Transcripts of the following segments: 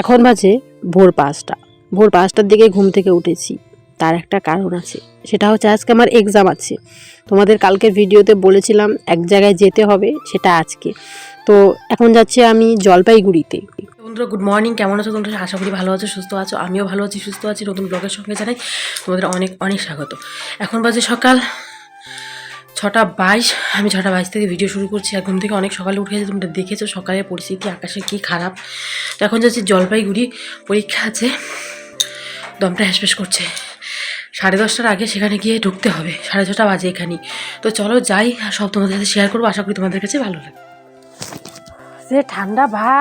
এখন বাজে ভোর পাঁচটা। ভোর পাঁচটার দিকে ঘুম থেকে উঠেছি। তার একটা কারণ আছে, সেটা হচ্ছে আজকে আমার এক্সাম আছে। তোমাদের কালকে ভিডিওতে বলেছিলাম এক জায়গায় যেতে হবে, সেটা আজকে। তো এখন যাচ্ছি আমি জলপাইগুড়িতে। বন্ধুরা গুড মর্নিং কেমন আছো তোমরা? আশা করি ভালো আছো, সুস্থ আছো। আমিও ভালো আছি, সুস্থ আছি। নতুন ব্লগের সঙ্গে জানাই তোমাদের অনেক অনেক স্বাগত। এখন বাজে সকাল ছটা বাইশ আমি ছটা বাইশ থেকে ভিডিও শুরু করছি। আর ঘুম থেকে অনেক সকালে উঠে গেছে তোমরা দেখেছ সকালের পরিস্থিতি আকাশে কী খারাপ। এখন যাচ্ছি জলপাইগুড়ি পরীক্ষা আছে। দমটা হ্যাসপ্যাস করছে। সাড়ে দশটার আগে সেখানে গিয়ে ঢুকতে হবে। সাড়ে ছটা বাজে এখানেই। তো চলো যাই আর সব তোমাদের সাথে শেয়ার করব। আশা করি তোমাদের কাছে ভালো লাগে সে ঠান্ডা ভা।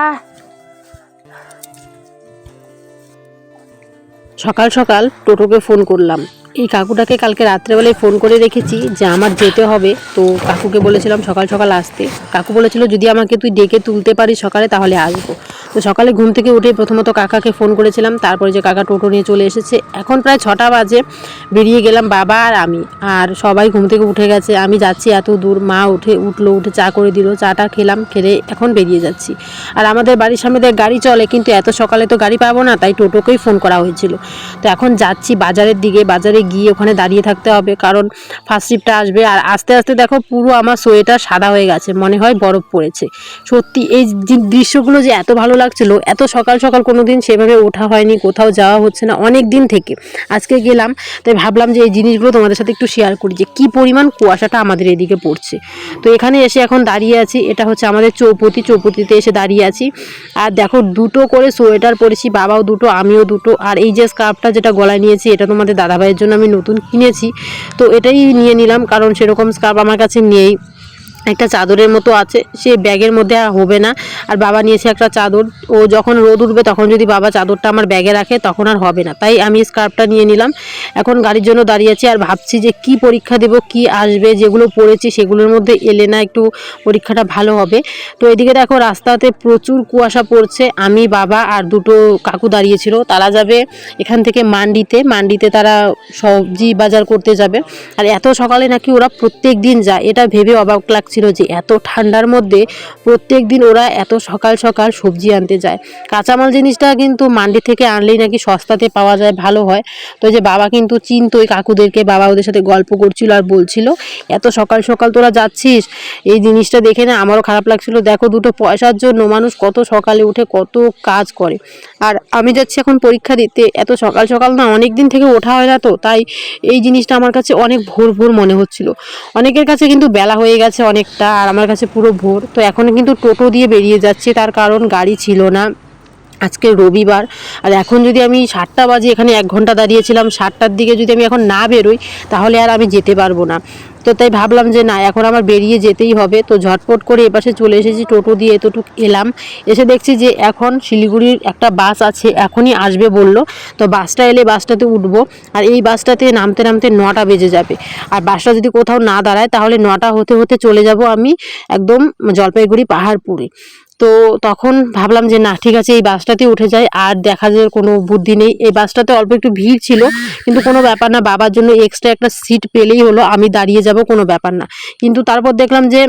সকাল সকাল টোটোকে ফোন করলাম। এই কাকুটাকে কালকে রাত্রেবেলায় ফোন করে রেখেছি যে আমার যেতে হবে। তো কাকুকে বলেছিলাম সকাল সকাল আসতে। কাকু বলেছিল, যদি আমাকে তুই ডেকে তুলতে পারিস সকালে, তাহলে আসব। তো সকালে ঘুম থেকে উঠে প্রথমত কাকাকে ফোন করেছিলাম। তারপরে যে কাকা টোটো নিয়ে চলে এসেছে। এখন প্রায় ছটা বাজে। বেরিয়ে গেলাম বাবা আর আমি। আর সবাই ঘুম থেকে উঠে গেছে। আমি যাচ্ছি এত দূর। মা উঠে উঠল, উঠে চা করে দিল। চাটা খেলাম, খেলে এখন বেরিয়ে যাচ্ছি। আর আমাদের বাড়ির সামনে দিয়ে গাড়ি চলে, কিন্তু এত সকালে তো গাড়ি পাবো না, তাই টোটোকেই ফোন করা হয়েছিল। তো এখন যাচ্ছি বাজারের দিকে। বাজারে গিয়ে ওখানে দাঁড়িয়ে থাকতে হবে। কারণ ফার্স্ট শিফটটা আসবে। আর আস্তে আস্তে দেখো পুরো আমার সোয়েটার সাদা হয়ে গেছে। মনে হয় বরফ পড়েছে। সত্যি এই দৃশ্যগুলো যে এত ভালো লাগছিল। এত সকাল সকাল কোনো দিন সেভাবে ওঠা হয়নি, কোথাও যাওয়া হচ্ছে না, অনেক দিন থেকে। আজকে গেলাম, তাই ভাবলাম যে এই জিনিসগুলো তোমাদের সাথে একটু শেয়ার করি, যে কী পরিমাণ কুয়াশাটা আমাদের এদিকে পড়ছে। তো এখানে এসে এখন দাঁড়িয়ে আছি, এটা হচ্ছে আমাদের চৌপতি, চৌপতিতে এসে দাঁড়িয়ে আছি। আর দেখো, দুটো করে সোয়েটার পরেছি, বাবাও দুটো, আমিও দুটো। আর এই যে স্কার্ফটা যেটা গলায় নিয়েছি, এটা তোমাদের দাদাভাইয়ের জন্য আমি নতুন কিনেছি। তো এটাই নিয়ে নিলাম, কারণ সেরকম স্কার্ফ আমার কাছে নেই। একটা চাদরের মতো আছে, সে ব্যাগের মধ্যে আর হবে না। আর বাবা নিয়েছে একটা চাদর, ও যখন রোদ উঠবে তখন যদি বাবা চাদরটা আমার ব্যাগে রাখে তখন আর হবে না। তাই আমি স্কার্ফটা নিয়ে নিলাম। এখন গাড়ির জন্য দাঁড়িয়ে আছি আর ভাবছি যে কি পরীক্ষা দেব, কি আসবে, যেগুলো পড়েছি সেগুলোর মধ্যে এলে না একটু পরীক্ষাটা ভালো হবে। তো এদিকে দেখো রাস্তাতে প্রচুর কুয়াশা পড়ছে। আমি, বাবা আর দুটো কাকু দাঁড়িয়েছিল তারা যাবে এখান থেকে মান্ডিতে। মান্ডিতে তারা সবজি বাজার করতে যাবে। আর এত সকালে নাকি ওরা প্রত্যেক দিন যায়। এটা ভেবে অবাক লাগছিল যে এত ঠান্ডার মধ্যে প্রত্যেক দিন ওরা এত সকাল সকাল সবজি আনতে যায়। কাঁচামাল জিনিসটা কিন্তু মান্ডি থেকে আনলেই নাকি সস্তাতে পাওয়া যায়, ভালো হয়। তো যে বাবা কিন্তু চিনতোই কাকুদেরকে বাবা ওদের সাথে গল্প করছিল আর বলছিল, এত সকাল সকাল তোরা যাচ্ছিস? এই জিনিসটা দেখে না আমারও খারাপ লাগছিল। দেখো দুটো পয়সার জন্য মানুষ কত সকালে উঠে কত কাজ করে। আর আমি যাচ্ছি এখন পরীক্ষা দিতে। এত সকাল সকাল না অনেক দিন থেকে ওঠা হয় না তো, তাই এই জিনিসটা আমার কাছে অনেক ভোর ভোর মনে হচ্ছিল। অনেকের কাছে কিন্তু বেলা হয়ে গেছে অনেকটা আর আমার কাছে পুরো ভোর। তো এখন কিন্তু টোটো দিয়ে বেরিয়ে যাচ্ছে, তার কারণ গাড়ি ছিল না। আজকে রবিবার, আর এখন যদি আমি সাতটা বাজে এখানে এক ঘণ্টা দাঁড়িয়েছিলাম, সাতটার দিকে যদি আমি এখন না বেরোই, তাহলে আর আমি যেতে পারব না। তো তাই ভাবলাম যে না, এখন আমার বেরিয়ে যেতেই হবে। তো ঝটপট করে এপাশে চলে এসেছি, টোটো দিয়ে এতটুকু এলাম। এসে দেখছি যে এখন শিলিগুড়ির একটা বাস আছে, এখনই আসবে বলল। তো বাসটা এলে বাসটাতে উঠবো, আর এই বাসটাতে নামতে নামতে নটা বেজে যাবে। আর বাসটা যদি কোথাও না দাঁড়ায়, তাহলে নটা হতে হতে চলে যাব আমি একদম জলপাইগুড়ি পাহাড়পুরে। তো তখন ভাবলাম যে না, ঠিক আছে, এই বাসটাতে উঠে যায় আর দেখা যায় কোনো বুদ্ধি নেই। এই বাসটাতে অল্প একটু ভিড় ছিল, কিন্তু কোনো ব্যাপার না, বাবার জন্য এক্সট্রা একটা সিট পেলেই হলো, আমি দাঁড়িয়ে যাব, কোনো ব্যাপার না। কিন্তু তারপর দেখলাম যে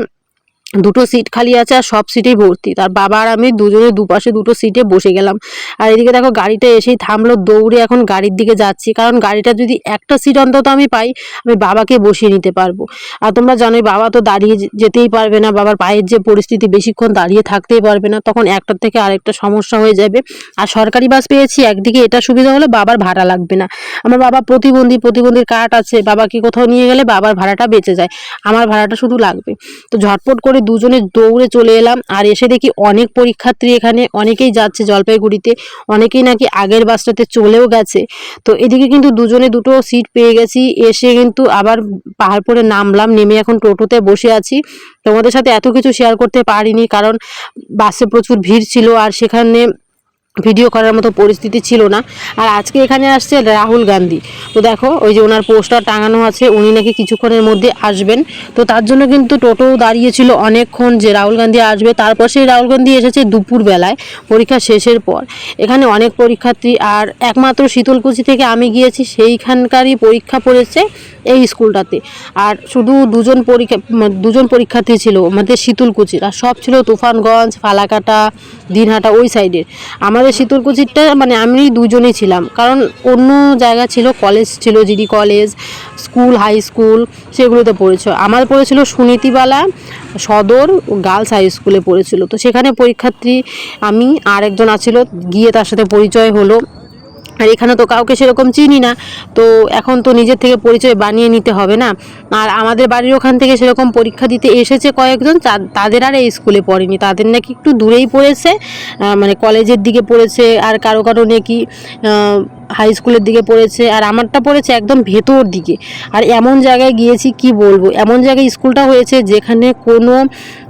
দুটো সিট খালি আছে আর সব সিটেই ভর্তি। তার বাবা আর আমি দুজনে দুপাশে দুটো সিটে বসে গেলাম। আর এদিকে দেখো গাড়িটা এসেই থামলো, দৌড়ে এখন গাড়ির দিকে যাচ্ছি। কারণ গাড়িটা যদি একটা সিট অন্তত আমি পাই, আমি বাবাকে বসিয়ে নিতে পারব। আর তোমরা জানোই বাবা তো দাঁড়িয়ে যেতেই পারবে না, বাবার পায়ের যে পরিস্থিতি বেশিক্ষণ দাঁড়িয়ে থাকতেই পারবে না, তখন একটার থেকে আরেকটা সমস্যা হয়ে যাবে। আর সরকারি বাস পেয়েছি, একদিকে এটা সুবিধা হলো বাবার ভাড়া লাগবে না। আমার বাবা প্রতিবন্ধী, প্রতিবন্ধীর কার্ড আছে, বাবাকে কোথাও নিয়ে গেলে বাবার ভাড়াটা বেঁচে যায়। আমার ভাড়াটা শুধু লাগবে। তো ঝটপট করে দুজনে দৌড়ে চলে এলাম আর এসে দেখি অনেক পরীক্ষার্থী এখানে, অনেকেই যাচ্ছে জলপাইগুড়িতে, অনেকেই নাকি আগের বাসটাতে চলেও গেছে। তো এদিকে কিন্তু দুজনে দুটো সিট পেয়ে গেছি, এসে কিন্তু আবার পাহাড়পুরে নামলাম, নেমে এখন টোটোতে বসে আছি। তোমাদের সাথে এত কিছু শেয়ার করতে পারিনি কারণ বাসে প্রচুর ভিড় ছিল আর সেখানে ভিডিও করার মতো পরিস্থিতি ছিল না। আর আজকে এখানে আসছে রাহুল গান্ধী। তো দেখো, ওই যে ওনার পোস্টার টাঙানো আছে, উনি নাকি কিছুক্ষণের মধ্যে আসবেন। তো তার জন্য কিন্তু টোটো দাঁড়িয়েছিল অনেকক্ষণ যে রাহুল গান্ধী আসবে। তারপর সেই রাহুল গান্ধী এসেছে দুপুর বেলায়, পরীক্ষা শেষের পর। এখানে অনেক পরীক্ষার্থী, আর একমাত্র শীতলকুচি থেকে আমি গিয়েছি, সেইখানকারই পরীক্ষা পড়েছে এই স্কুলটাতে। আর শুধু দুজন পরীক্ষা, দুজন পরীক্ষার্থী ছিল, আমাদের শীতলকুচির। আর সব ছিল তুফানগঞ্জ, ফালাকাটা, দিনহাটা, ওই সাইডের আমাদের আমাদের শীতলকুচিরটা মানে আমি দুজনেই ছিলাম। কারণ অন্য জায়গা ছিল কলেজ ছিল, GD college school high school সেগুলোতে পড়েছিল আমার পড়েছিল সুনীতিবালা, সদর গার্লস হাই স্কুলে পড়েছিল। তো সেখানে পরীক্ষার্থী আমি আর একজন আছিল, গিয়ে তার সাথে পরিচয় হলো। আর এখানে তো কাউকে সেরকম চিনি না, তো এখন তো নিজের থেকে পরিচয় বানিয়ে নিতে হবে না। আর আমাদের বাড়ির ওখান থেকে সেরকম পরীক্ষা দিতে এসেছে কয়েকজন তাদের আর এই স্কুলে পড়েনি, তাদের নাকি একটু দূরেই পড়েছে মানে কলেজের দিকে পড়েছে, আর কারও কারও নাকি হাই স্কুলের দিকে পড়েছে, আর আমারটা পড়েছে একদম ভেতর দিকে। আর এমন জায়গায় গিয়েছি, কি বলব? এমন জায়গায় স্কুলটা হয়েছে যেখানে কোনো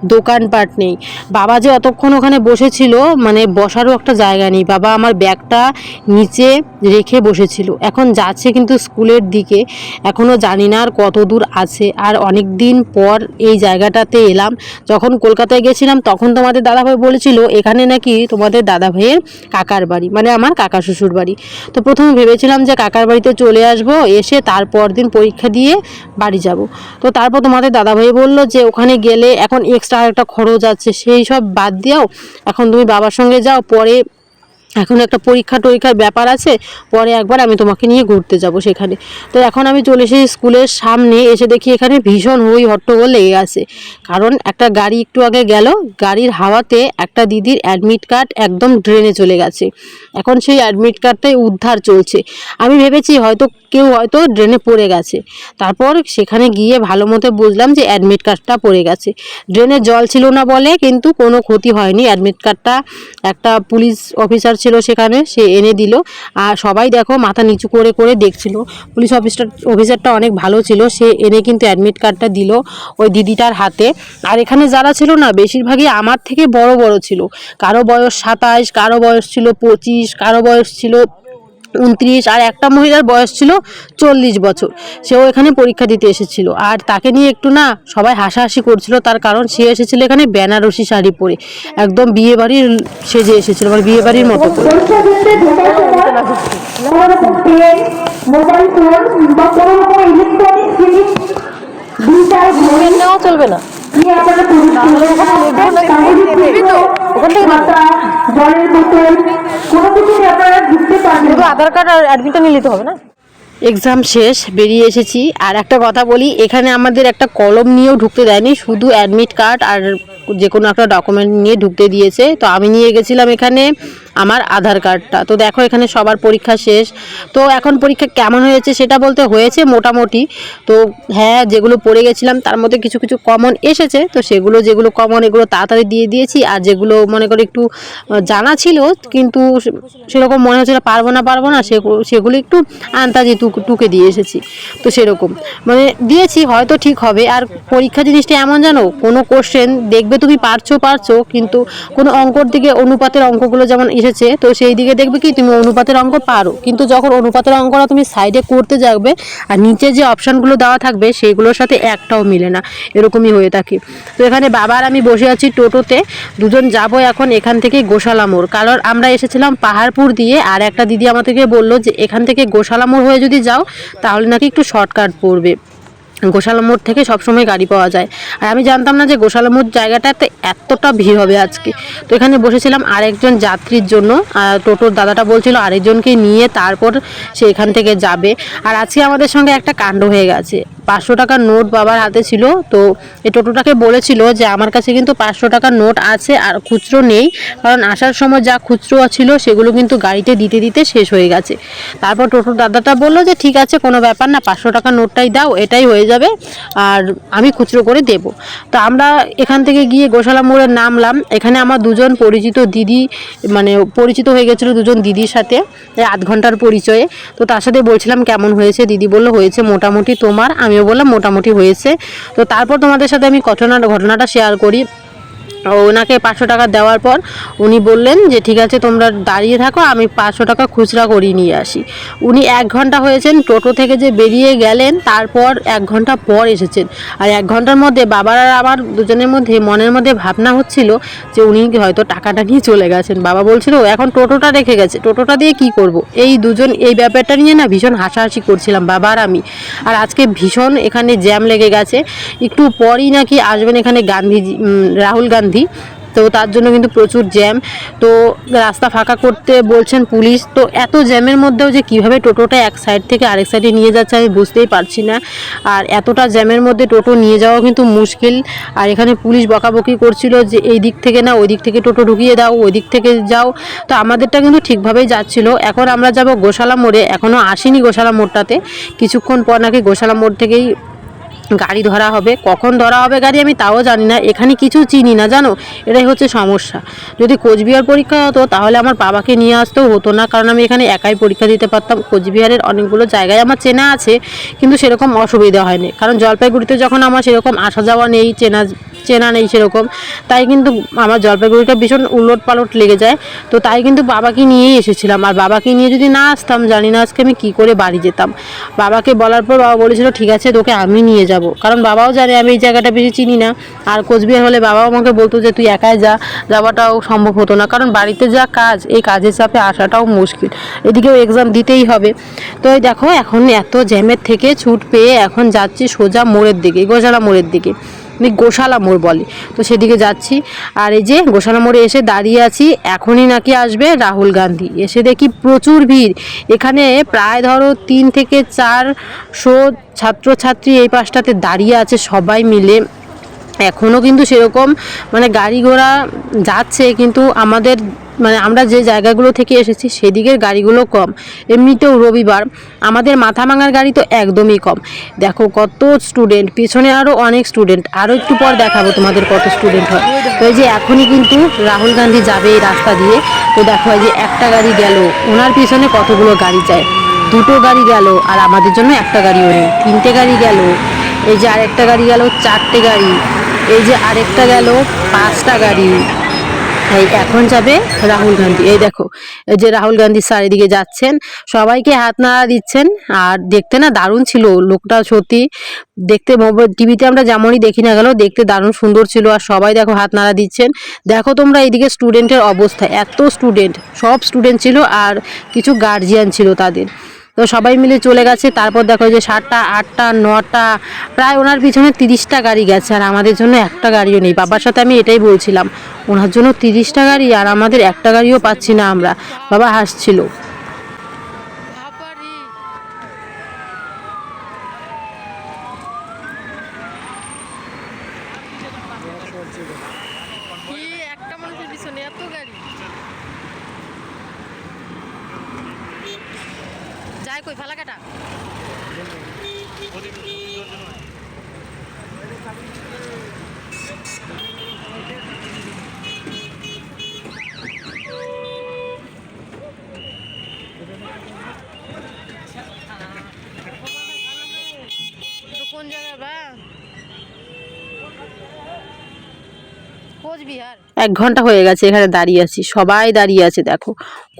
দোকানপাট নেই। বাবা যে অতক্ষণ ওখানে বসেছিল মানে বসারও একটা জায়গা নেই। বাবা আমার ব্যাগটা নিচে রেখে বসেছিল। এখন যাচ্ছে কিন্তু স্কুলের দিকে। এখনও জানি না আর কত দূর আছে। আর অনেক দিন পর এই জায়গাটাতে এলাম। যখন কলকাতায় গেছিলাম, তখন তোমাদের দাদাভাই বলেছিল, এখানে নাকি তোমাদের দাদাভাইয়ের কাকার বাড়ি। মানে আমার কাকা শ্বশুর বাড়ি তো প্রথমে ভেবেছিলাম যে কাকার বাড়িতে চলে আসব, এসে তারপর দিন পরীক্ষা দিয়ে বাড়ি যাব। তো তারপর তোমাদের দাদাভাই বলল যে ওখানে গেলে এখন এক্সট্রা একটা খরচ আছে, সেই সব বাদ দিয়েও এখন তুমি বাবার সঙ্গে যাও, পরে এখন একটা পরীক্ষা টরীক্ষার ব্যাপার আছে, পরে একবার আমি তোমাকে নিয়ে ঘুরতে যাব সেখানে। তো এখন আমি চলে এসেছি স্কুলের সামনে, এসে দেখি এখানে ভীষণ হই হট্টগোল লেগে আছে। কারণ একটা গাড়ি একটু আগে গেল, গাড়ির হাওয়াতে একটা দিদির অ্যাডমিট কার্ড একদম ড্রেনে চলে গেছে। এখন সেই অ্যাডমিট কার্ডটাই উদ্ধার চলছে। আমি ভেবেছি হয়তো কেউ হয়তো ড্রেনে পড়ে গেছে। তারপর সেখানে গিয়ে ভালো মতো বুঝলাম যে অ্যাডমিট কার্ডটা পড়ে গেছে। ড্রেনে জল ছিল না বলে কিন্তু কোনো ক্ষতি হয়নি। অ্যাডমিট কার্ডটা একটা পুলিশ অফিসার ছিল সেখানে, সে এনে দিল। আর সবাই দেখো মাথা নিচু করে করে দেখছিল। পুলিশ অফিসার, অফিসারটা অনেক ভালো ছিল। সে এনে কিন্তু অ্যাডমিট কার্ডটা দিল ওই দিদিটার হাতে। আর এখানে যারা ছিল না, বেশিরভাগই আমার থেকে বড় বড় ছিল। কারও বয়স সাতাশ, কারও বয়স ছিল পঁচিশ, কারও বয়স ছিল উনত্রিশ আর একটা মহিলার বয়স ছিল চল্লিশ বছর। সেও এখানে পরীক্ষা দিতে এসেছিল। আর তাকে নিয়ে একটু না সবাই হাসাহাসি করছিল তার কারণ সে এসেছিল এখানে বেনারসি শাড়ি পরে। একদম বিয়ে বাড়ির সেজে এসেছিল মানে বিয়ে বাড়ির মতো করে। মোবাইল ফোন বা কোনো রকম ইলেকট্রনিক জিনিস চলবে না। আধার কার্ড আর অ্যাডমিটটা নিয়ে নিতে হবে না? এক্সাম শেষ, বেরিয়ে এসেছি। আর একটা কথা বলি, এখানে আমাদের একটা কলম নিয়েও ঢুকতে দেয়নি, শুধু অ্যাডমিট কার্ড আর যে কোনো একটা ডকুমেন্ট নিয়ে ঢুকতে দিয়েছে। তো আমি নিয়ে গেছিলাম এখানে। আমার আধার কার্ডটা। তো দেখো এখানে সবার পরীক্ষা শেষ। তো এখন পরীক্ষা কেমন হয়েছে সেটা বলতে হয়েছে মোটামুটি। তো হ্যাঁ যেগুলো পড়ে গেছিলাম তার মধ্যে কিছু কিছু কমন এসেছে। তো সেগুলো, যেগুলো কমন এগুলো তাড়াতাড়ি দিয়ে দিয়েছি। আর যেগুলো মনে করে একটু জানা ছিল, কিন্তু সেরকম মনে হচ্ছিল পারব না পারব না সেগুলো একটু আন্তাজি টুকে দিয়ে এসেছি। তো সেরকম। মানে দিয়েছি, হয়তো ঠিক হবে। আর পরীক্ষা জিনিসটা এমন জানো, কোনো কোশ্চেন দেখবে তুমি পারছ পারছ, কিন্তু কোনো অঙ্কর দিকে অনুপাতের অঙ্কগুলো যেমন এসেছে, তো সেই দিকে দেখবে কি তুমি অনুপাতের অঙ্ক পারো। কিন্তু যখন অনুপাতের অঙ্কটা তুমি সাইডে করতে যাবে আর নিচে যে অপশানগুলো দেওয়া থাকবে সেইগুলোর সাথে একটাও মিলে না, এরকমই হয়ে থাকে। তো এখানে বাবার আমি বসে আছি টোটোতে, দুজন যাব এখন এখান থেকে গোশালা মোড়। কারণ আমরা এসেছিলাম পাহাড়পুর দিয়ে, আর একটা দিদি আমাদেরকে বলল যে এখান থেকে গোশালা মোড় হয়ে যদি যাও, তাহলে নাকি একটু শর্টকাট পড়বে। গোশালা মোড় থেকে সবসময় গাড়ি পাওয়া যায়। আর আমি জানতাম না যে গোশালা মোড় জায়গাটাতে এতটা ভিড় হবে আজকে। তো এখানে বসেছিলাম আরেকজন যাত্রীর জন্য। টোটোর দাদাটা বলছিল আরেকজনকে নিয়ে তারপর সে এখান থেকে যাবে। আর আজকে আমাদের সঙ্গে একটা কাণ্ড হয়ে গেছে। পাঁচশো টাকার নোট বাবার হাতে ছিল। তো এই টোটোটাকে বলেছিল যে আমার কাছে কিন্তু পাঁচশো টাকার নোট আছে আর খুচরো নেই। কারণ আসার সময় যা খুচরো ছিল সেগুলো কিন্তু গাড়িতে দিতে দিতে শেষ হয়ে গেছে। তারপর টোটোর দাদাটা বলল যে, ঠিক আছে, কোনো ব্যাপার না, পাঁচশো টাকার নোটটাই দাও, এটাই হয়ে যাবে আর আমি খুচরো করে দেব। তো আমরা এখান থেকে গিয়ে গোশালা মোড়ে নামলাম। এখানে আমার দুজন পরিচিত দিদি মানে পরিচিত হয়ে গেছিল দুজন দিদির সাথে আধ ঘণ্টার পরিচয়ে। তো তার সাথে বলছিলাম, কেমন হয়েছে? দিদি বলল, হয়েছে মোটামুটি তোমার। আমিও বললাম, মোটামুটি হয়েছে। তো তারপর তোমাদের সাথে আমি ঘটনা, ঘটনাটা শেয়ার করি। ওনাকে পাঁচশো টাকা দেওয়ার পর উনি বললেন যে, ঠিক আছে, তোমরা দাঁড়িয়ে থাকো, আমি পাঁচশো টাকা খুচরা করিয়ে নিয়ে আসি। উনি এক ঘণ্টা হয়েছেন, টোটো থেকে যে বেরিয়ে গেলেন, তারপর এক ঘণ্টা পর এসেছেন। আর এক ঘণ্টার মধ্যে বাবার আর আমার দুজনের মধ্যে মনের মধ্যে ভাবনা হচ্ছিল যে, উনি হয়তো টাকাটা নিয়ে চলে গেছেন। বাবা বলছিল এখন টোটোটা রেখে গেছে, টোটোটা দিয়ে কি করব? এই দুজন, এই ব্যাপারটা নিয়ে না ভীষণ হাসাহাসি করছিলাম, বাবা আর আমি। আর আজকে ভীষণ এখানে জ্যাম লেগে গেছে। একটু পরই নাকি আসবেন এখানে গান্ধীজি রাহুল গান্ধী তো তার জন্য কিন্তু প্রচুর জ্যাম। তো রাস্তা ফাঁকা করতে বলছেন পুলিশ। তো এত জ্যামের মধ্যেও যে কীভাবে টোটোটা এক সাইড থেকে আরেক সাইডে নিয়ে যাচ্ছে আমি বুঝতেই পারছি না। আর এতটা জ্যামের মধ্যে টোটো নিয়ে যাওয়া কিন্তু মুশকিল। আর এখানে পুলিশ বকাবকি করছিল যে এই দিক থেকে না ওই দিক থেকে টোটো ঢুকিয়ে দাও, ওই দিক থেকে যাও। তো আমাদেরটা কিন্তু ঠিকভাবেই যাচ্ছিল। এখন আমরা যাব গোশালা মোড়ে। এখনও আসিনি গোশালা মোড়টাতে। কিছুক্ষণ পর নাকি গোশালা মোড় থেকেই গাড়ি ধরা হবে, কখন ধরা হবে গাড়ি আমি তাও জানি না, এখানে কিছু চিনি না, জানো? এটাই হচ্ছে সমস্যা। যদি কোচবিহার পরীক্ষা হতো, তাহলে আমার বাবাকে নিয়ে আসতেও হতো না, কারণ আমি এখানে একাই পরীক্ষা দিতে পারতাম। কোচবিহারের অনেকগুলো জায়গায় আমার চেনা আছে, কিন্তু সেরকম অসুবিধা হয়নি। কারণ জলপাইগুড়িতে যখন আমার সেরকম আসা যাওয়া নেই, চেনা চেনা নেই সেরকম। তাই কিন্তু আমার জলপাইগুড়িটা ভীষণ উলট পালট লেগে যায়। তো তাই কিন্তু বাবাকে নিয়েই এসেছিলাম। আর বাবাকে নিয়ে যদি না আসতাম, জানি না আজকে আমি কী করে বাড়ি যেতাম। বাবাকে বলার পর বাবা বলেছিল, ঠিক আছে, তোকে আমি নিয়ে যাব। কারণ বাবাও জানে, আমি এই জায়গাটা বেশি চিনি না। আর কোচবিহার হলে বাবাও আমাকে বলতো যে, তুই একাই যা। যাওয়াটাও সম্ভব হতো না। কারণ বাড়িতে যা কাজ, এই কাজের চাপে আসাটাও মুশকিল। এদিকেও এক্সাম দিতেই হবে। তো এই দেখো, এখন এত জ্যামের থেকে ছুট পেয়ে এখন যাচ্ছি সোজা মোড়ের দিকে, গোশালা মোড়ের দিকে। গোশালা মোড় বলে। তো সেদিকে যাচ্ছি। আর এই যে গোশালা মোড়ে এসে দাঁড়িয়ে আছি, এখনই নাকি আসবে রাহুল গান্ধী। এসে দেখি প্রচুর ভিড়। এখানে প্রায় ধরো তিন থেকে চার শো ছাত্রছাত্রী এই পাশটাতে দাঁড়িয়ে আছে সবাই মিলে। এখনও কিন্তু সেরকম মানে গাড়ি ঘোড়া যাচ্ছে, কিন্তু আমাদের মানে আমরা যে জায়গাগুলো থেকে এসেছি সেদিকের গাড়িগুলো কম। এমনিতেও রবিবার, আমাদের মাথা ভাঙার গাড়ি তো একদমই কম। দেখো কত স্টুডেন্ট পিছনে আরও অনেক স্টুডেন্ট আরও একটু পর দেখাবো তোমাদের কত স্টুডেন্ট হয়। তো এই যে এখনই কিন্তু রাহুল গান্ধী যাবে এই রাস্তা দিয়ে, তো দেখো এই যে একটা গাড়ি গেল, ওনার পিছনে কতগুলো গাড়ি যায়? দুটো গাড়ি গেল, আর আমাদের জন্য একটা গাড়িও নেই, তিনটে গাড়ি গেল এই যে আরেকটা গাড়ি গেল চারটে গাড়ি। এই যে আরেকটা গেল পাঁচটা গাড়ি। এই এখন যাবে রাহুল গান্ধী। এই দেখো, এই যে রাহুল গান্ধী চারিদিকে যাচ্ছেন। সবাইকে হাত নাড়া দিচ্ছেন। আর দেখতে না দারুণ ছিল লোকটা সত্যি। দেখতে টিভিতে আমরা যেমনই দেখি না গেল দেখতে দারুণ সুন্দর ছিল। আর সবাই দেখো হাত নাড়া দিচ্ছেন। দেখো তোমরা এইদিকে স্টুডেন্টের অবস্থা। এত স্টুডেন্ট সব স্টুডেন্ট ছিল আর কিছু গার্জিয়ান ছিল তাদের। তো সবাই মিলে চলে গেছে। তারপর দেখো যে সাতটা, আটটা, নটা, প্রায় ওনার পিছনে তিরিশটা গাড়ি গেছে আর আমাদের জন্য একটা গাড়িও নেই। বাবার সাথে আমি এটাই বলছিলাম, ওনার জন্য তিরিশটা গাড়ি আর আমাদের একটা গাড়িও পাচ্ছি না আমরা। বাবা হাসছিল একটা মানুষের পিছনে এত গাড়ি যায় কই ফেলা কাটা? এক ঘণ্টা হয়ে গেছে এখানে দাঁড়িয়ে আছি। সবাই দাঁড়িয়ে আছে দেখো।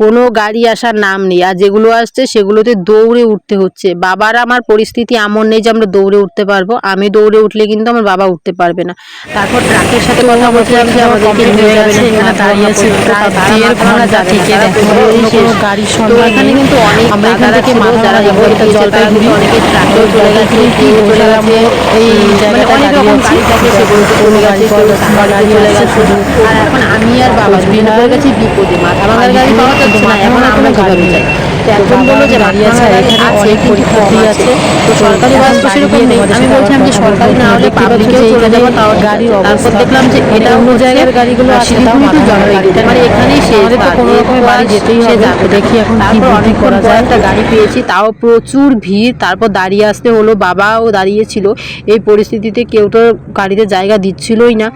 কোনো গাড়ি আসার নাম নেই। আর যেগুলো আসছে সেগুলোতে দৌড়ে উঠতে হচ্ছে। বাবার আমার পরিস্থিতি এমন নেই যে আমরা দৌড়ে উঠতে পারব। আমি দৌড়ে উঠলে কিন্তু আমার বাবা উঠতে পারবে না। তারপর ট্রাকের সাথে কথা বলছিলাম যে আমাদেরকে নিয়ে যাবে এখানে দাঁড়িয়ে আছে। প্রায় দেড় ঘণ্টা থেকে গাড়ির তো এখানে কিন্তু অনেক আমরা এখান থেকে যারা জলপাইগুড়ি অনেকে ট্রাকেও চলে গেছে কেউ চলে গেছে। এই জায়গাটা অনেক রকম গাড়ি সেগুলো চলে গেছে কেউ গাড়ি চলে গেছে। আর এখন আমি আর বাবা দুজন হয়ে গেছি বিপদে। মাথা ভাঙার গাড়ি পাওয়া যাচ্ছে না। এখন আমরা কীভাবে যাই। যে আছে তো সরকারি বাস তো সেরকম নেই আমি বলছিলাম যে সরকারি না হলে পাবলিকেও চলে যাব তাও তারপর দেখলাম যে এটা অন্য জায়গার গাড়িগুলো তাও গাড়ি মানে এখানেই শেষ তো কোনো রকমের বাড়ি যেতেই হবে দেখি এখন তারপর অনেক করা যায়। একটা গাড়ি পেয়েছি তাও প্রচুর ভিড় তারপর দাঁড়িয়ে আসতে হলো বাবাও দাঁড়িয়েছিল। এই পরিস্থিতিতে কেউ তো গাড়িতে জায়গা দিচ্ছিলই না।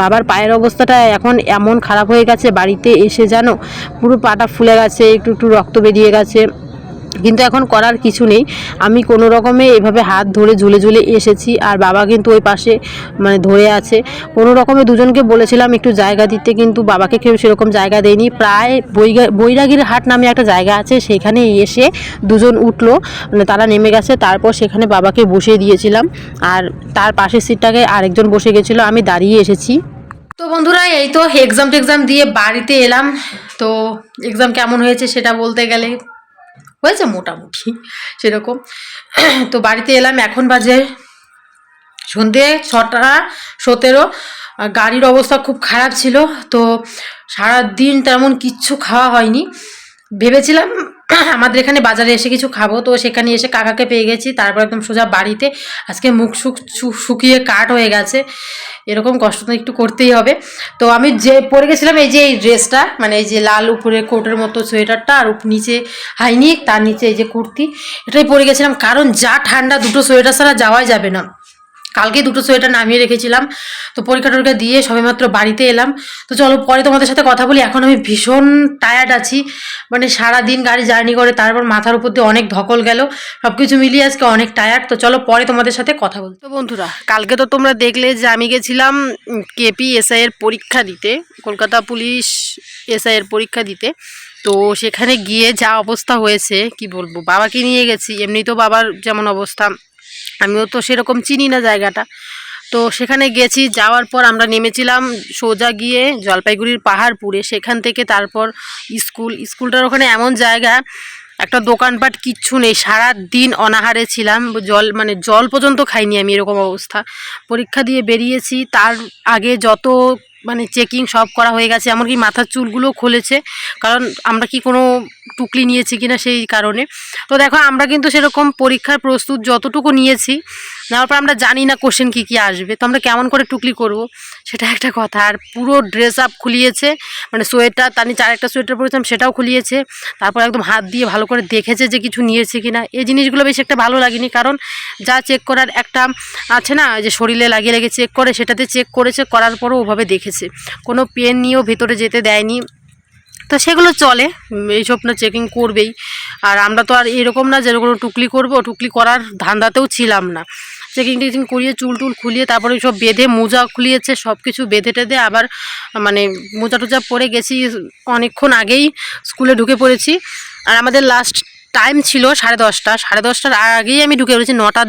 বাবার পায়ের অবস্থাটা এখন এমন খারাপ হয়ে গেছে বাড়িতে এসে জানো পুরো পাটা ফুলে গেছে একটু একটু রক্ত বেরিয়ে গেছে। কিন্তু এখন করার কিছু নেই। আমি কোনো রকমে এভাবে হাত ধরে ঝুলে ঝুলে এসেছি, আর বাবা কিন্তু ওই পাশে মানে ধরে আছে। কোনো রকমে দুজনকে বলেছিলাম একটু জায়গা দিতে, কিন্তু বাবাকে কেউ সেরকম জায়গা দেয়নি। প্রায় বৈরাগীর হাট নামে একটা জায়গা আছে, সেখানে এসে দুজন উঠল। মানে তারা নেমে গেছে, তারপর সেখানে বাবাকে বসিয়ে দিয়েছিলাম। আর তার পাশের সিটটাকে আরেকজন বসে গেছিল, আমি দাঁড়িয়ে এসেছি। তো বন্ধুরা, এই তো এক্সাম টেক্সাম দিয়ে বাড়িতে এলাম। তো এক্সাম কেমন হয়েছে সেটা বলতে গেলে হয়েছে মোটামুটি, সেরকম। তো বাড়িতে এলাম, এখন বাজে সন্ধে ছটা সতেরো। গাড়ির অবস্থা খুব খারাপ ছিল, তো সারাদিন তেমন কিচ্ছু খাওয়া হয়নি। ভেবেছিলাম, আমাদের এখানে বাজারে এসে কিছু খাব। তো সেখানে এসে কাকাকে পেয়ে গেছি। তারপর একদম সোজা বাড়িতে। আজকে মুখ শুক, শু- শুকিয়ে কাঠ হয়ে গেছে। এরকম কষ্ট তো একটু করতেই হবে। তো আমি যে, পরে গেছিলাম এই যে এই ড্রেসটা মানে এই যে লাল উপরে কোটের মতো সোয়েটারটা, আর নিচে হাইনিক তার নিচে এই যে কুর্তি, এটাই পরে গেছিলাম। কারণ যা ঠান্ডা, দুটো সোয়েটার ছাড়া যাওয়াই যাবে না। কালকে দুটো সোয়েটার নামিয়ে রেখেছিলাম। তো পরীক্ষা টরীক্ষা দিয়ে সবেমাত্র বাড়িতে এলাম। তো চলো পরে তোমাদের সাথে কথা বলি। এখন আমি ভীষণ টায়ার্ড আছি। মানে সারা দিন গাড়ি জার্নি করে, তারপর মাথার উপর দিয়ে অনেক ধকল গেল। সব কিছু মিলিয়ে আজকে অনেক টায়ার্ড তো চলো পরে তোমাদের সাথে কথা বলতে তো বন্ধুরা, কালকে তো তোমরা দেখলে যে আমি গেছিলাম কেপি এসআই এর পরীক্ষা দিতে, কলকাতা পুলিশ এসআই এর পরীক্ষা দিতে। তো সেখানে গিয়ে যা অবস্থা হয়েছে, কি বলব, বাবাকে নিয়ে গেছি। এমনিতেও বাবার যেমন অবস্থা আমিও তো সেরকম চিনি না জায়গাটা। তো সেখানে গেছি, যাওয়ার পর আমরা নেমেছিলাম সোজা গিয়ে জলপাইগুড়ির পাহাড় পাহাড়পুরে। সেখান থেকে তারপর স্কুল, স্কুলটার ওখানে এমন জায়গা, একটা দোকানপাট কিচ্ছু নেই। সারা দিন অনাহারে ছিলাম, জল মানে জল পর্যন্ত খাইনি আমি, এরকম অবস্থা। পরীক্ষা দিয়ে বেরিয়েছি, তার আগে যত মানে চেকিং সব করা হয়ে গেছে, এমনকি মাথার চুলগুলো খুলেছে। কারণ আমরা কি কোনো টুকলি নিয়েছি কিনা সেই কারণে। তো দেখো, আমরা কিন্তু সেরকম পরীক্ষার প্রস্তুত যতটুকু নিয়েছি, নেওয়ার পর আমরা জানি না কোশ্চেন কী কী আসবে। তো আমরা কেমন করে টুকলি করব, সেটা একটা কথা। আর পুরো ড্রেস আপ খুলিয়েছে মানে সোয়েটার, তার নিচে আরেকটা সোয়েটার পরেছিলাম, সেটাও খুলিয়েছে। তারপর একদম হাত দিয়ে ভালো করে দেখেছে যে কিছু নিয়েছে কিনা। এই জিনিসগুলো বেশি একটা ভালো লাগেনি, কারণ যা চেক করার একটা আছে না, যে শরীরে লাগিয়ে লাগিয়ে চেক করে, সেটাতে চেক করেছে, করার পরও ওভাবে দেখেছে কোনো পেন নিয়েও ভেতরে যেতে দেয়নি। তো সেগুলো চলে, এইসব না চেকিং করবেই। আর আমরা তো আর এরকম না যে কোনো টুকলি করব, টুকলি করার ধান্দাতেও ছিলাম না। চেকিং টেকিং করিয়ে চুল টুল খুলিয়ে তারপরে সব বেঁধে মোজা খুলিয়েছে সব কিছু বেঁধে টেঁধে আবার মানে মোজা টোজা পরে গেছি, অনেকক্ষণ আগেই স্কুলে ঢুকে পড়েছি। আর আমাদের লাস্ট টাইম ছিল সাড়ে দশটা। সাড়ে দশটার আগেই আমি ঢুকে পড়েছি নটা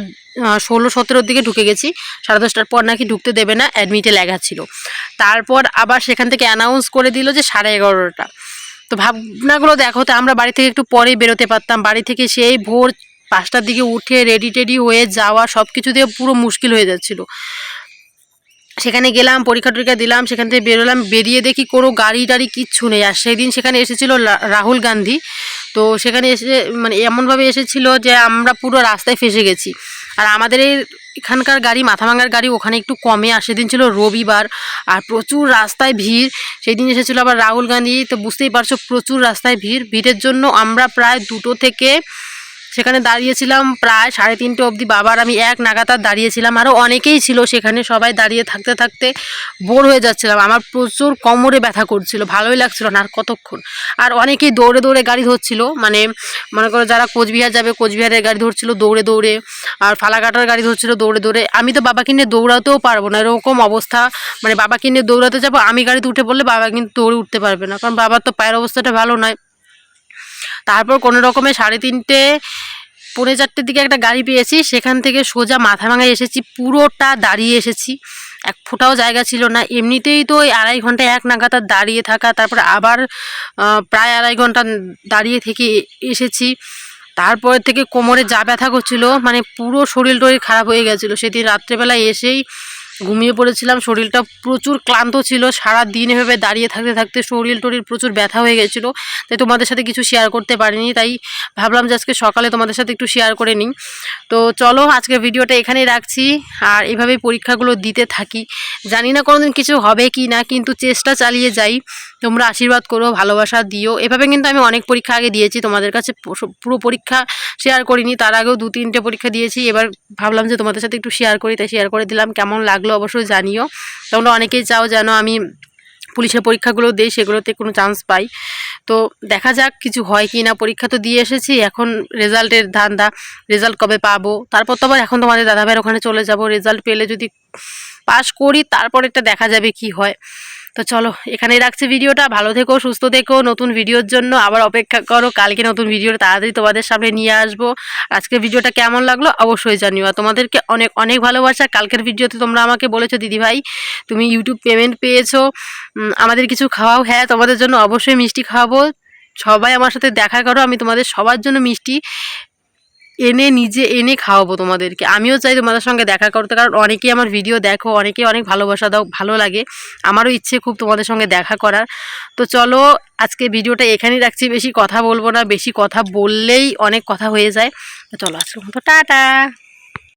ষোলো, সতেরোর দিকে ঢুকে গেছি। সাড়ে দশটার পর নাকি ঢুকতে দেবে না অ্যাডমিটে লেখা ছিল। তারপর আবার সেখান থেকে অ্যানাউন্স করে দিল যে সাড়ে এগারোটা। তো ভাবনাগুলো দেখো তো, আমরা বাড়ি থেকে একটু পরেই বেরোতে পারতাম। বাড়ি থেকে সেই ভোর পাঁচটার দিকে উঠে রেডি টেডি হয়ে যাওয়া সব কিছু দিয়ে পুরো মুশকিল হয়ে যাচ্ছিল। সেখানে গেলাম, পরীক্ষা টরীক্ষা দিলাম, সেখান থেকে বেরোলাম, বেরিয়ে দেখি কোনো গাড়ি টাড়ি কিচ্ছু নেই। আর সেদিন সেখানে এসেছিল রাহুল গান্ধী। তো সেখানে এসে মানে এমনভাবে এসেছিল যে আমরা পুরো রাস্তায় ফেসে গেছি। আর আমাদের এই এখানকার গাড়ি, মাথাভাঙার গাড়ি ওখানে একটু কমে আর সেদিন ছিল রবিবার। আর প্রচুর রাস্তায় ভিড়। সেই দিন এসেছিল আবার রাহুল গান্ধী। তো বুঝতেই পারছ, প্রচুর রাস্তায় ভিড়। ভিড়ের জন্য আমরা প্রায় দুটো থেকে সেখানে দাঁড়িয়েছিলাম প্রায় সাড়ে তিনটে অবধি। বাবার আমি এক নাগাতার দাঁড়িয়েছিলাম। আরও অনেকেই ছিল সেখানে, সবাই দাঁড়িয়ে থাকতে থাকতে বোর হয়ে যাচ্ছিলাম। আমার প্রচুর কোমরে ব্যথা করছিল, ভালোই লাগছিল না আর কতক্ষণ। আর অনেকেই দৌড়ে দৌড়ে গাড়ি ধরছিল মানে মনে করো যারা কোচবিহার যাবে, কোচবিহারের গাড়ি ধরছিল দৌড়ে দৌড়ে, আর ফালাকাটার গাড়ি ধরছিল দৌড়ে দৌড়ে। আমি তো বাবাকে নিয়ে দৌড়াতেও পারব না, এরকম অবস্থা। মানে বাবাকে নিয়ে দৌড়াতে যাব, আমি গাড়িতে উঠে পড়লে বাবা কিন্তু দৌড়ে উঠতে পারবে না। কারণ বাবার তো পায়ের অবস্থাটা ভালো নয়। তারপর কোনো রকমে সাড়ে তিনটে, পৌনে চারটের দিকে একটা গাড়ি পেয়েছি। সেখান থেকে সোজা মাথা ভাঙায় এসেছি, পুরোটা দাঁড়িয়ে এসেছি। এক ফোটাও জায়গা ছিল না। এমনিতেই তো ওই আড়াই ঘণ্টা, এক নাগাতার দাঁড়িয়ে থাকা, তারপর আবার প্রায় আড়াই ঘণ্টা দাঁড়িয়ে থেকে এসেছি। তারপর থেকে কোমরে যা ব্যথা করছিল মানে পুরো শরীর টরীর খারাপ হয়ে গেছিল। সেদিন রাত্রেবেলায় এসেই ঘুমিয়ে পড়েছিলাম, শরীরটা প্রচুর ক্লান্ত ছিল, সারা দিন এভাবে দাঁড়িয়ে থাকতে থাকতে শরীর টরীর প্রচুর ব্যথা হয়ে গেছিল, তাই তোমাদের সাথে কিছু শেয়ার করতে পারিনি, তাই ভাবলাম যে আজকে সকালে তোমাদের সাথে একটু শেয়ার করে নিই। তো চলো আজকে ভিডিওটা এখানেই রাখছি, আর এভাবেই পরীক্ষাগুলো দিতে থাকি। জানি না কোনোদিন কিছু হবে কি না, কিন্তু চেষ্টা চালিয়ে যাই। তোমরা আশীর্বাদ করো, ভালোবাসা দিও। এভাবে কিন্তু আমি অনেক পরীক্ষা আগে দিয়েছি, তোমাদের কাছে পুরো পরীক্ষা শেয়ার করিনি। তার আগেও দু, তিনটে পরীক্ষা দিয়েছি। এবার ভাবলাম যে তোমাদের সাথে একটু শেয়ার করি, তাই শেয়ার করে দিলাম। কেমন লাগল অবশ্যই জানিও। তোমরা অনেকেই চাও যেন আমি পুলিশের পরীক্ষাগুলো দিই, সেগুলোতে কোনো চান্স পাই। তো দেখা যাক কিছু হয় কি না পরীক্ষা তো দিয়ে এসেছি, এখন রেজাল্টের ধান্দা রেজাল্ট কবে পাবো? তারপর তো আবার এখন তোমাদের দাদাভাইয়ের ওখানে চলে যাব। রেজাল্ট পেলে যদি পাস করি তারপর একটা দেখা যাবে কি হয়। তো চলো, এখানেই রাখছি ভিডিওটা। ভালো থেকো, সুস্থ থেকো, নতুন ভিডিওর জন্য আবার অপেক্ষা করো। কালকে নতুন ভিডিও তাড়াতাড়ি তোমাদের সামনে নিয়ে আসব। আজকে ভিডিওটা কেমন লাগল অবশ্যই জানিও। আর তোমাদেরকে অনেক অনেক ভালোবাসা। কালকের ভিডিওতে তোমরা আমাকে বলেছ, দিদিভাই, তুমি ইউটিউব পেমেন্ট পেয়েছ। আমাদের কিছু খাওয়াও। হ্যাঁ তোমাদের জন্য অবশ্যই মিষ্টি খাওয়াবো। সবাই আমার সাথে দেখা করো। আমি তোমাদের সবার জন্য মিষ্টি এনে নিজে এনে খাওয়াবো তোমাদেরকে। আমিও চাই তোমাদের সঙ্গে দেখা করতে, কারণ অনেকেই আমার ভিডিও দেখো, অনেকেই অনেক ভালোবাসা দাও, ভালো লাগে। আমারও ইচ্ছে খুব তোমাদের সঙ্গে দেখা করার। তো চলো, আজকে ভিডিওটা এখানেই রাখছি। বেশি কথা বলব না, বেশি কথা বললেই অনেক কথা হয়ে যায়। চলো, আজকের মতো, টাটা!